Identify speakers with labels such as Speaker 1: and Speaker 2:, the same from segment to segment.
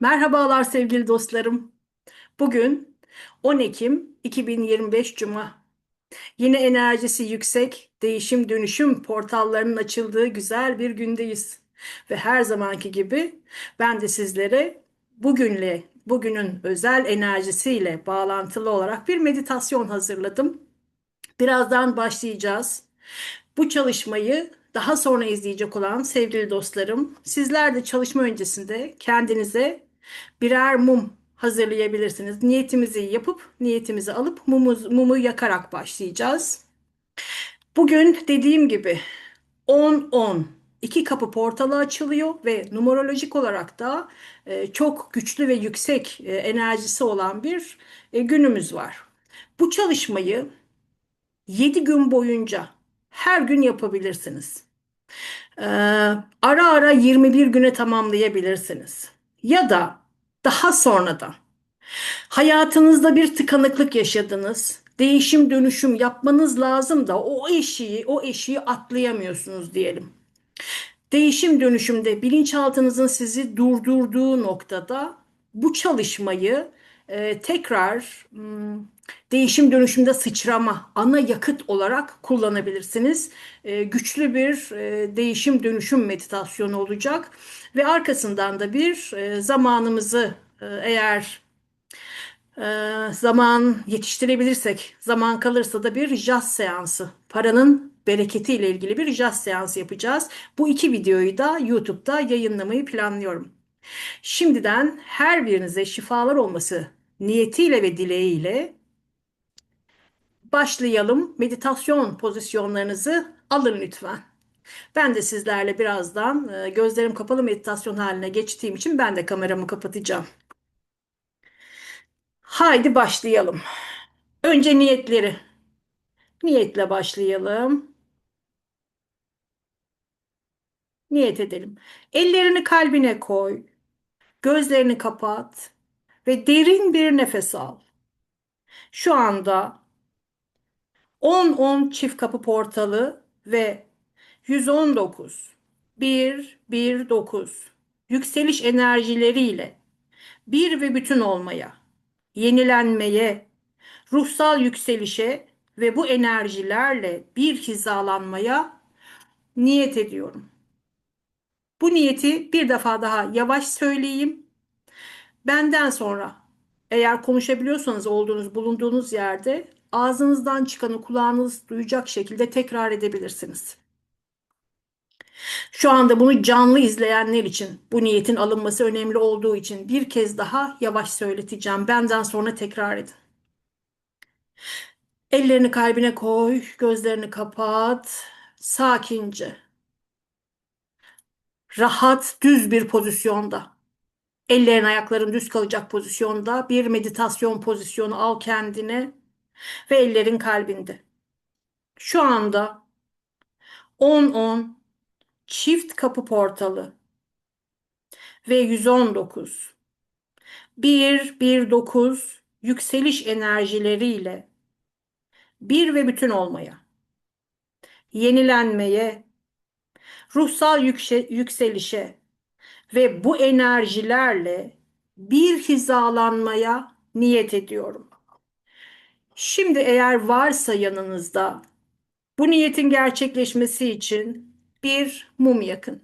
Speaker 1: Merhabalar sevgili dostlarım. Bugün 10 Ekim 2025 Cuma. Yine enerjisi yüksek, değişim dönüşüm portallarının açıldığı güzel bir gündeyiz. Ve her zamanki gibi ben de sizlere bugünle, bugünün özel enerjisiyle bağlantılı olarak bir meditasyon hazırladım. Birazdan başlayacağız. Bu çalışmayı daha sonra izleyecek olan sevgili dostlarım, sizler de çalışma öncesinde kendinize birer mum hazırlayabilirsiniz. Niyetimizi yapıp, niyetimizi alıp mumuz, mumu yakarak başlayacağız. Bugün dediğim gibi 10-10 iki kapı portalı açılıyor ve numerolojik olarak da e, çok güçlü ve yüksek e, enerjisi olan bir e, günümüz var. Bu çalışmayı 7 gün boyunca her gün yapabilirsiniz. Ee, ara ara 21 güne tamamlayabilirsiniz. Ya da daha sonradan hayatınızda bir tıkanıklık yaşadınız. Değişim dönüşüm yapmanız lazım da o eşiği, o eşiği atlayamıyorsunuz diyelim. Değişim dönüşümde bilinçaltınızın sizi durdurduğu noktada bu çalışmayı e, tekrar değişim dönüşümde sıçrama ana yakıt olarak kullanabilirsiniz. E, güçlü bir e, değişim dönüşüm meditasyonu olacak ve arkasından da bir e, zamanımızı e, eğer ee, zaman yetiştirebilirsek, zaman kalırsa da bir jazz seansı, paranın bereketiyle ilgili bir jazz seansı yapacağız. Bu iki videoyu da YouTube'da yayınlamayı planlıyorum. Şimdiden her birinize şifalar olması niyetiyle ve dileğiyle başlayalım. Meditasyon pozisyonlarınızı alın lütfen. Ben de sizlerle birazdan e, gözlerim kapalı meditasyon haline geçtiğim için ben de kameramı kapatacağım. Haydi başlayalım. Önce niyetleri. Niyetle başlayalım. Niyet edelim. Ellerini kalbine koy. Gözlerini kapat ve derin bir nefes al. Şu anda 10-10 çift kapı portalı ve 119 1-1-9 yükseliş enerjileriyle bir ve bütün olmaya, yenilenmeye, ruhsal yükselişe ve bu enerjilerle bir hizalanmaya niyet ediyorum. Bu niyeti bir defa daha yavaş söyleyeyim. Benden sonra eğer konuşabiliyorsanız olduğunuz bulunduğunuz yerde ağzınızdan çıkanı kulağınız duyacak şekilde tekrar edebilirsiniz. Şu anda bunu canlı izleyenler için bu niyetin alınması önemli olduğu için bir kez daha yavaş söyleteceğim. Benden sonra tekrar edin. Ellerini kalbine koy, gözlerini kapat, sakince, rahat, düz bir pozisyonda. Ellerin ayakların düz kalacak pozisyonda bir meditasyon pozisyonu al kendine ve ellerin kalbinde. Şu anda 10-10 çift kapı portalı ve 119 1-1-9 yükseliş enerjileriyle bir ve bütün olmaya, yenilenmeye, ruhsal yükselişe ve bu enerjilerle bir hizalanmaya niyet ediyorum. Şimdi eğer varsa yanınızda bu niyetin gerçekleşmesi için bir mum yakın.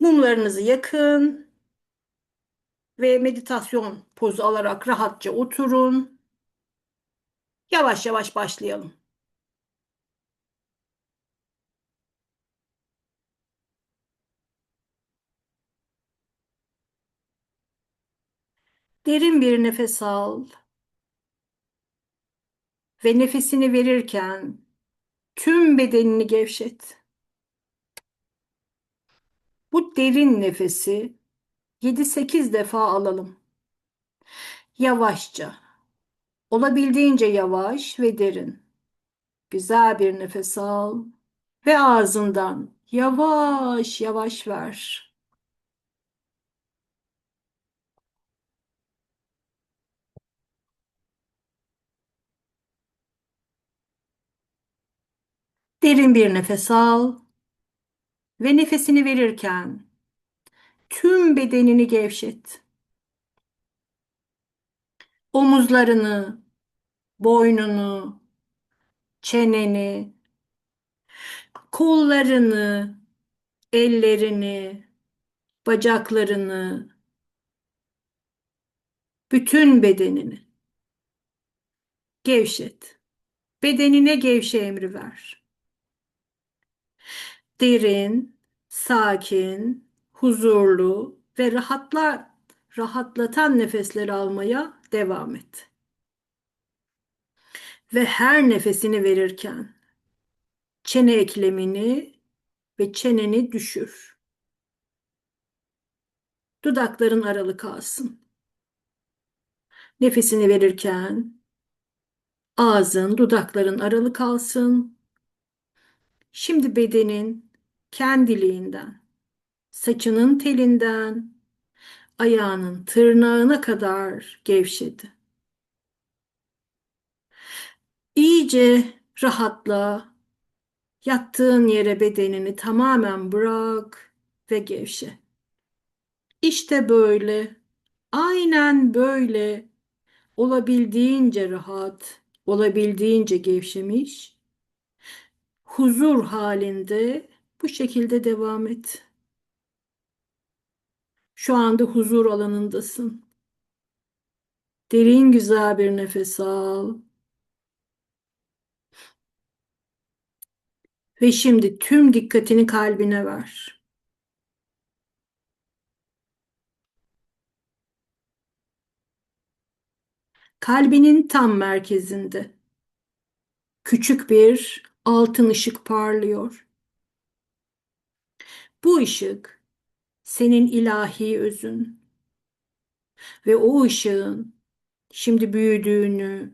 Speaker 1: Mumlarınızı yakın ve meditasyon pozu alarak rahatça oturun. Yavaş yavaş başlayalım. Derin bir nefes al. Ve nefesini verirken tüm bedenini gevşet. Bu derin nefesi 7-8 defa alalım. Yavaşça. Olabildiğince yavaş ve derin. Güzel bir nefes al ve ağzından yavaş yavaş ver. Derin bir nefes al ve nefesini verirken tüm bedenini gevşet. Omuzlarını, boynunu, çeneni, kollarını, ellerini, bacaklarını, bütün bedenini gevşet. Bedenine gevşe emri ver. Derin, sakin, huzurlu ve rahatlar, rahatlatan nefesler almaya devam et. Ve her nefesini verirken çene eklemini ve çeneni düşür. Dudakların aralı kalsın. Nefesini verirken ağzın, dudakların aralı kalsın. Şimdi bedenin kendiliğinden, saçının telinden, ayağının tırnağına kadar gevşedi. İyice rahatla. Yattığın yere bedenini tamamen bırak ve gevşe. İşte böyle, aynen böyle olabildiğince rahat, olabildiğince gevşemiş, huzur halinde bu şekilde devam et. Şu anda huzur alanındasın. Derin güzel bir nefes al. Ve şimdi tüm dikkatini kalbine ver. Kalbinin tam merkezinde küçük bir altın ışık parlıyor. Bu ışık senin ilahi özün ve o ışığın şimdi büyüdüğünü,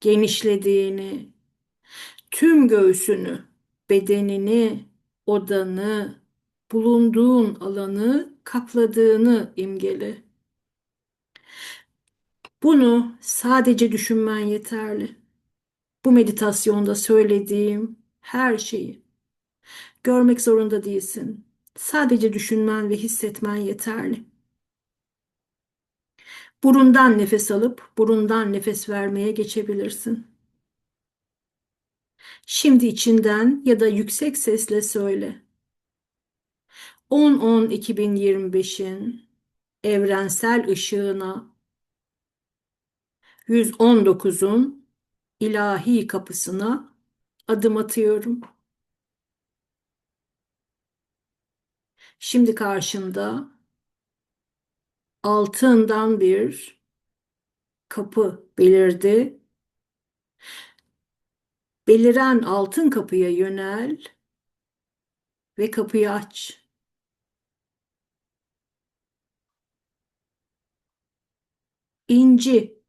Speaker 1: genişlediğini, tüm göğsünü, bedenini, odanı, bulunduğun alanı kapladığını imgele. Bunu sadece düşünmen yeterli. Bu meditasyonda söylediğim her şeyi görmek zorunda değilsin. Sadece düşünmen ve hissetmen yeterli. Burundan nefes alıp burundan nefes vermeye geçebilirsin. Şimdi içinden ya da yüksek sesle söyle. 10-10-2025'in evrensel ışığına 119'un ilahi kapısına adım atıyorum. Şimdi karşında altından bir kapı belirdi. Beliren altın kapıya yönel ve kapıyı aç. İnci,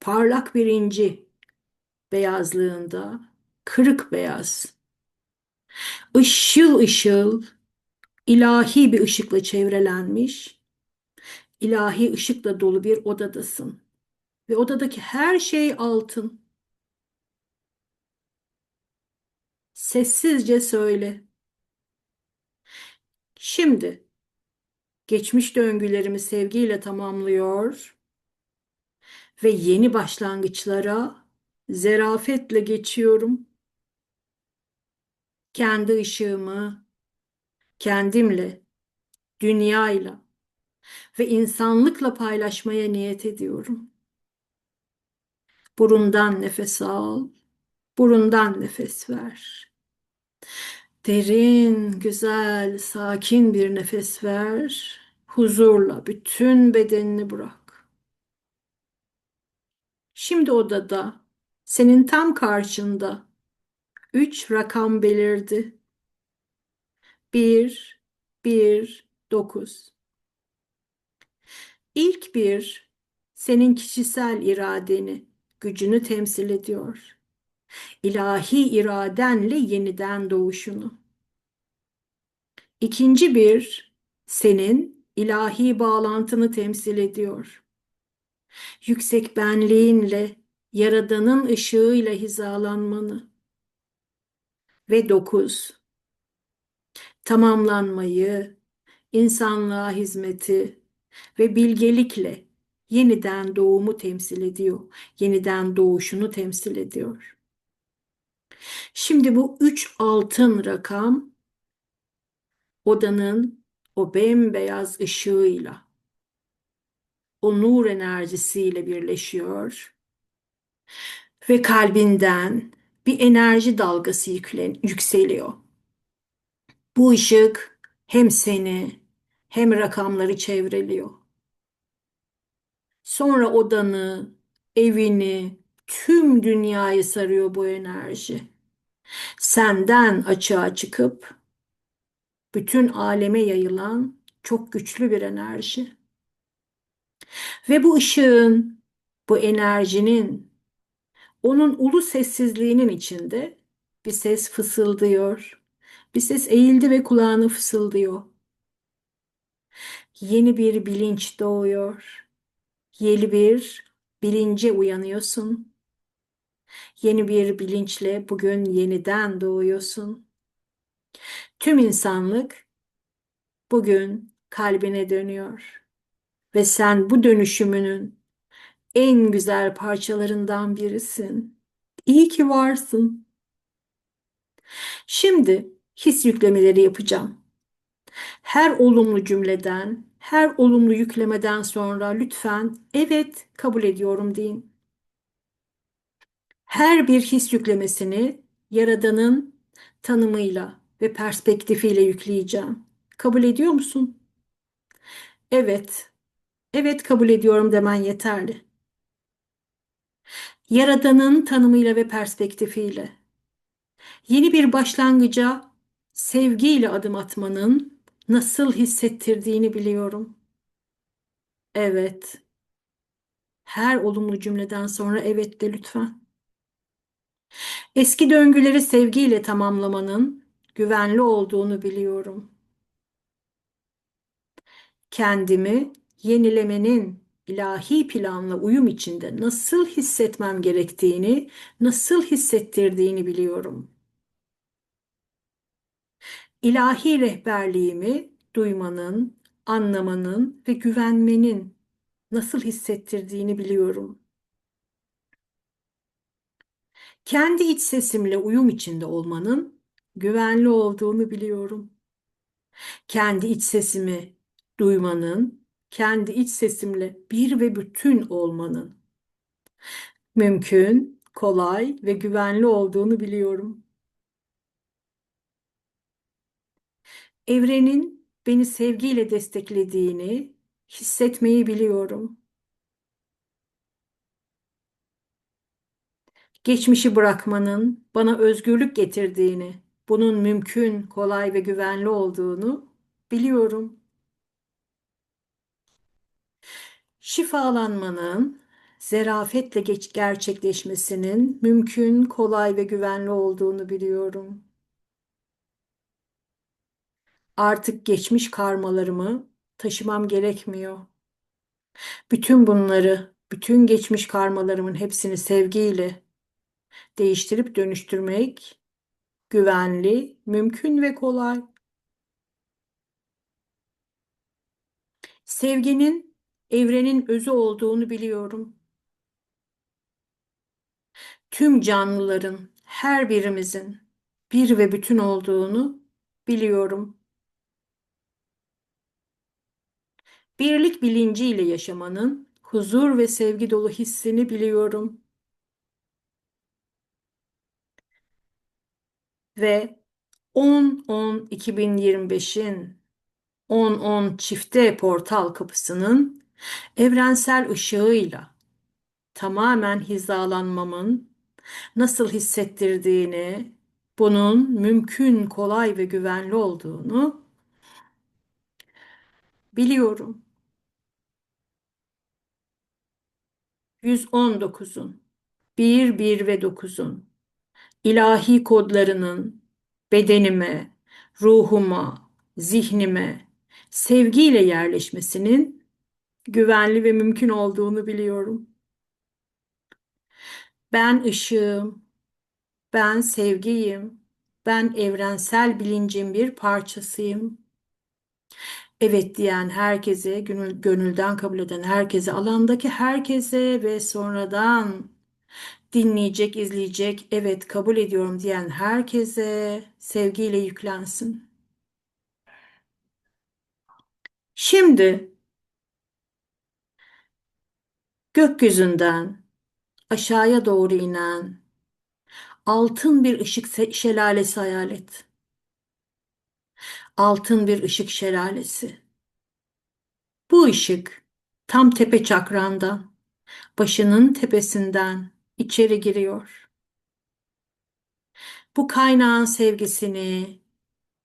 Speaker 1: parlak bir inci beyazlığında, kırık beyaz. Işıl ışıl, ilahi bir ışıkla çevrelenmiş, ilahi ışıkla dolu bir odadasın. Ve odadaki her şey altın. Sessizce söyle. Şimdi geçmiş döngülerimi sevgiyle tamamlıyor ve yeni başlangıçlara zerafetle geçiyorum. Kendi ışığımı kendimle, dünyayla ve insanlıkla paylaşmaya niyet ediyorum. Burundan nefes al, burundan nefes ver. Derin, güzel, sakin bir nefes ver. Huzurla bütün bedenini bırak. Şimdi odada senin tam karşında üç rakam belirdi. Bir, bir, dokuz. İlk bir senin kişisel iradeni, gücünü temsil ediyor. İlahi iradenle yeniden doğuşunu. İkinci bir senin ilahi bağlantını temsil ediyor. Yüksek benliğinle, yaradanın ışığıyla hizalanmanı. Ve dokuz, tamamlanmayı, insanlığa hizmeti ve bilgelikle yeniden doğumu temsil ediyor. Yeniden doğuşunu temsil ediyor. Şimdi bu üç altın rakam odanın o bembeyaz ışığıyla, o nur enerjisiyle birleşiyor ve kalbinden bir enerji dalgası yükseliyor. Bu ışık hem seni hem rakamları çevreliyor. Sonra odanı, evini, tüm dünyayı sarıyor bu enerji. Senden açığa çıkıp bütün aleme yayılan çok güçlü bir enerji. Ve bu ışığın, bu enerjinin, onun ulu sessizliğinin içinde bir ses fısıldıyor. Bir ses eğildi ve kulağını fısıldıyor. Yeni bir bilinç doğuyor. Yeni bir bilince uyanıyorsun. Yeni bir bilinçle bugün yeniden doğuyorsun. Tüm insanlık bugün kalbine dönüyor ve sen bu dönüşümünün en güzel parçalarından birisin. İyi ki varsın. Şimdi his yüklemeleri yapacağım. Her olumlu cümleden, her olumlu yüklemeden sonra lütfen evet kabul ediyorum deyin. Her bir his yüklemesini Yaradan'ın tanımıyla ve perspektifiyle yükleyeceğim. Kabul ediyor musun? Evet. Evet kabul ediyorum demen yeterli. Yaradan'ın tanımıyla ve perspektifiyle. Yeni bir başlangıca sevgiyle adım atmanın nasıl hissettirdiğini biliyorum. Evet. Her olumlu cümleden sonra evet de lütfen. Eski döngüleri sevgiyle tamamlamanın güvenli olduğunu biliyorum. Kendimi yenilemenin ilahi planla uyum içinde nasıl hissetmem gerektiğini, nasıl hissettirdiğini biliyorum. İlahi rehberliğimi duymanın, anlamanın ve güvenmenin nasıl hissettirdiğini biliyorum. Kendi iç sesimle uyum içinde olmanın güvenli olduğunu biliyorum. Kendi iç sesimi duymanın, kendi iç sesimle bir ve bütün olmanın mümkün, kolay ve güvenli olduğunu biliyorum. Evrenin beni sevgiyle desteklediğini hissetmeyi biliyorum. Geçmişi bırakmanın bana özgürlük getirdiğini, bunun mümkün, kolay ve güvenli olduğunu biliyorum. Şifalanmanın zerafetle geç gerçekleşmesinin mümkün, kolay ve güvenli olduğunu biliyorum. Artık geçmiş karmalarımı taşımam gerekmiyor. Bütün bunları, bütün geçmiş karmalarımın hepsini sevgiyle değiştirip dönüştürmek güvenli, mümkün ve kolay. Sevginin evrenin özü olduğunu biliyorum. Tüm canlıların, her birimizin bir ve bütün olduğunu biliyorum. Birlik bilinciyle yaşamanın huzur ve sevgi dolu hissini biliyorum. Ve 10-10-2025'in 10-10 çifte portal kapısının evrensel ışığıyla tamamen hizalanmamın nasıl hissettirdiğini, bunun mümkün, kolay ve güvenli olduğunu biliyorum. 119'un, 1, 1 ve 9'un ilahi kodlarının bedenime, ruhuma, zihnime sevgiyle yerleşmesinin güvenli ve mümkün olduğunu biliyorum. Ben ışığım, ben sevgiyim, Ben evrensel bilincin bir parçasıyım. Evet diyen herkese, gönül, gönülden kabul eden herkese, alandaki herkese ve sonradan dinleyecek, izleyecek, evet kabul ediyorum diyen herkese sevgiyle yüklensin. Şimdi gökyüzünden aşağıya doğru inen altın bir ışık şelalesi hayal et. Altın bir ışık şelalesi. Bu ışık tam tepe çakrandan, başının tepesinden içeri giriyor. Bu kaynağın sevgisini,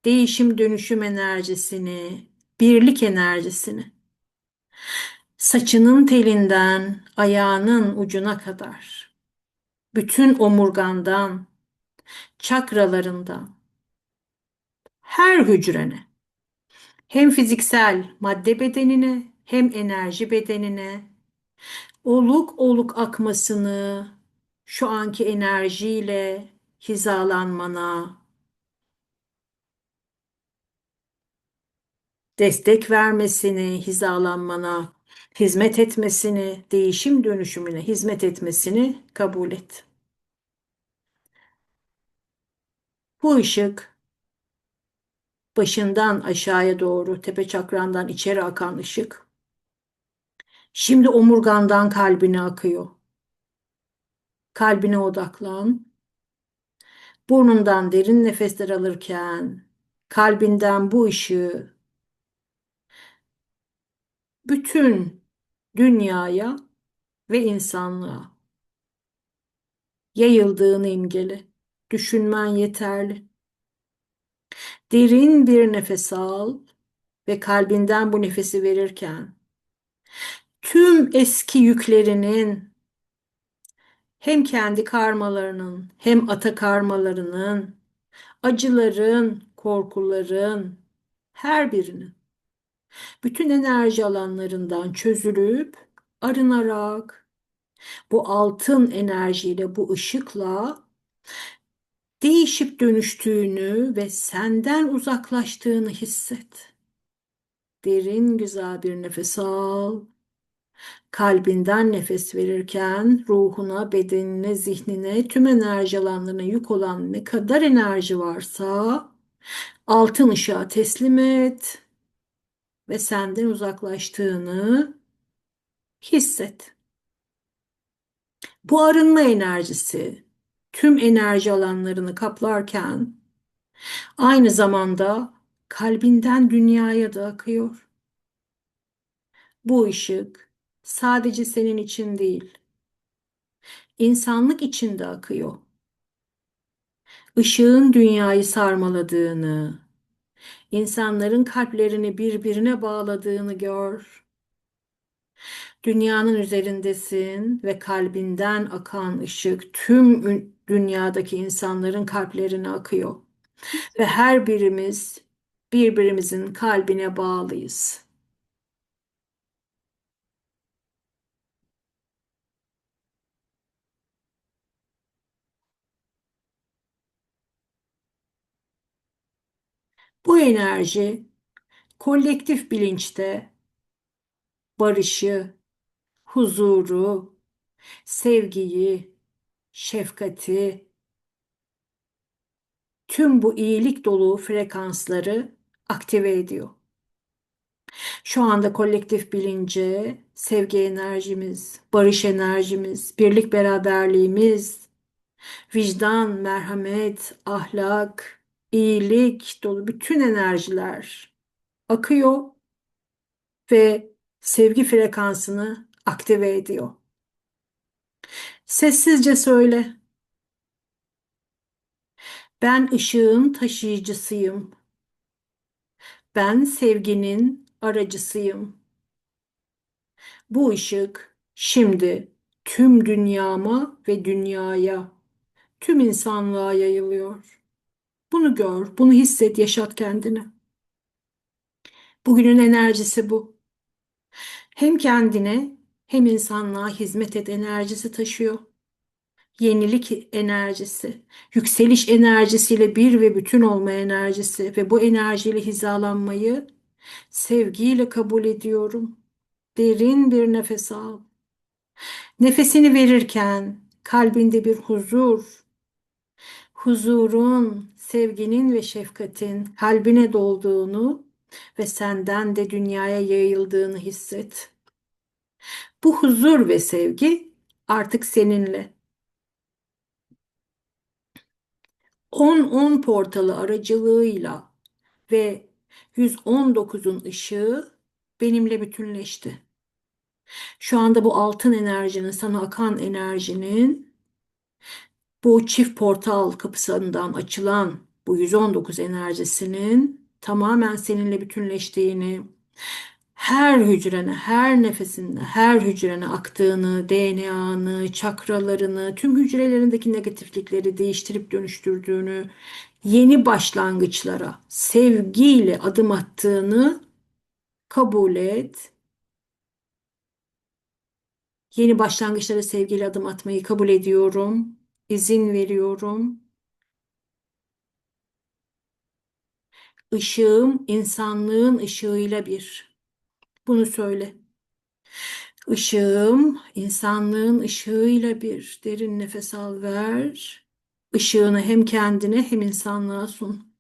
Speaker 1: değişim dönüşüm enerjisini, birlik enerjisini, saçının telinden ayağının ucuna kadar, bütün omurgandan, çakralarından, her hücrene, hem fiziksel madde bedenine hem enerji bedenine, oluk oluk akmasını, şu anki enerjiyle hizalanmana, destek vermesini, hizalanmana, hizmet etmesini, değişim dönüşümüne hizmet etmesini kabul et. Bu ışık başından aşağıya doğru tepe çakrandan içeri akan ışık şimdi omurgandan kalbine akıyor. Kalbine odaklan. Burnundan derin nefesler alırken kalbinden bu ışığı bütün dünyaya ve insanlığa yayıldığını imgele. Düşünmen yeterli. Derin bir nefes al ve kalbinden bu nefesi verirken tüm eski yüklerinin hem kendi karmalarının hem ata karmalarının, acıların, korkuların her birinin bütün enerji alanlarından çözülüp arınarak bu altın enerjiyle, bu ışıkla değişip dönüştüğünü ve senden uzaklaştığını hisset. Derin güzel bir nefes al. Kalbinden nefes verirken ruhuna, bedenine, zihnine, tüm enerji alanlarına yük olan ne kadar enerji varsa altın ışığa teslim et ve senden uzaklaştığını hisset. Bu arınma enerjisi tüm enerji alanlarını kaplarken aynı zamanda kalbinden dünyaya da akıyor. Bu ışık sadece senin için değil, insanlık için de akıyor. Işığın dünyayı sarmaladığını, insanların kalplerini birbirine bağladığını gör. Dünyanın üzerindesin ve kalbinden akan ışık tüm dünyadaki insanların kalplerine akıyor. Ve her birimiz birbirimizin kalbine bağlıyız. Bu enerji kolektif bilinçte barışı, huzuru, sevgiyi, şefkati, tüm bu iyilik dolu frekansları aktive ediyor. Şu anda kolektif bilince, sevgi enerjimiz, barış enerjimiz, birlik beraberliğimiz, vicdan, merhamet, ahlak, iyilik dolu bütün enerjiler akıyor ve sevgi frekansını aktive ediyor. Sessizce söyle. Ben ışığın taşıyıcısıyım. Ben sevginin aracısıyım. Bu ışık şimdi tüm dünyama ve dünyaya, tüm insanlığa yayılıyor. Bunu gör, bunu hisset, yaşat kendini. Bugünün enerjisi bu. Hem kendine hem insanlığa hizmet et enerjisi taşıyor. yenilik enerjisi, yükseliş enerjisiyle bir ve bütün olma enerjisi ve bu enerjiyle hizalanmayı sevgiyle kabul ediyorum. Derin bir nefes al. Nefesini verirken kalbinde bir huzur, huzurun, sevginin ve şefkatin kalbine dolduğunu ve senden de dünyaya yayıldığını hisset. Bu huzur ve sevgi artık seninle. 10-10 portalı aracılığıyla ve 119'un ışığı benimle bütünleşti. Şu anda bu altın enerjinin, sana akan enerjinin bu çift portal kapısından açılan bu 119 enerjisinin tamamen seninle bütünleştiğini, her hücrene, her nefesinde, her hücrene aktığını, DNA'nı, çakralarını, tüm hücrelerindeki negatiflikleri değiştirip dönüştürdüğünü, yeni başlangıçlara sevgiyle adım attığını kabul et. Yeni başlangıçlara sevgiyle adım atmayı kabul ediyorum. İzin veriyorum. Işığım insanlığın ışığıyla bir. Bunu söyle. Işığım insanlığın ışığıyla bir. Derin nefes al ver. Işığını hem kendine hem insanlığa sun.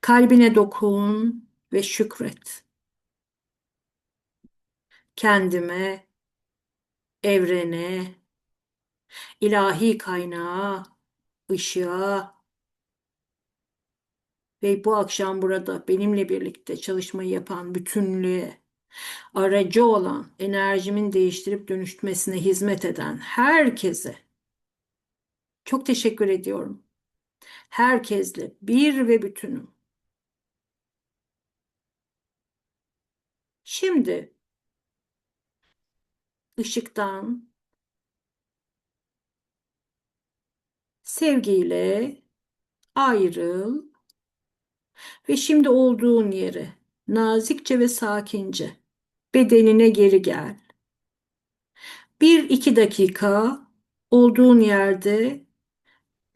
Speaker 1: Kalbine dokun ve şükret. Kendime, evrene, ilahi kaynağa, ışığa ve bu akşam burada benimle birlikte çalışmayı yapan bütünlüğe, aracı olan, enerjimin değiştirip dönüşmesine hizmet eden herkese çok teşekkür ediyorum. Herkesle bir ve bütünüm. Şimdi ışıktan sevgiyle ayrıl ve şimdi olduğun yere nazikçe ve sakince bedenine geri gel. Bir iki dakika olduğun yerde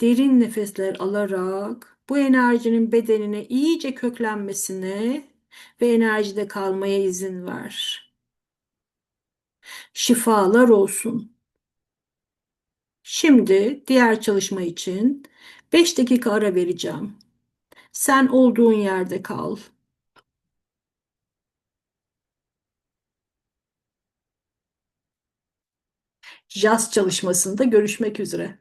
Speaker 1: derin nefesler alarak bu enerjinin bedenine iyice köklenmesine ve enerjide kalmaya izin ver. Şifalar olsun. Şimdi diğer çalışma için 5 dakika ara vereceğim. Sen olduğun yerde kal. Jazz çalışmasında görüşmek üzere.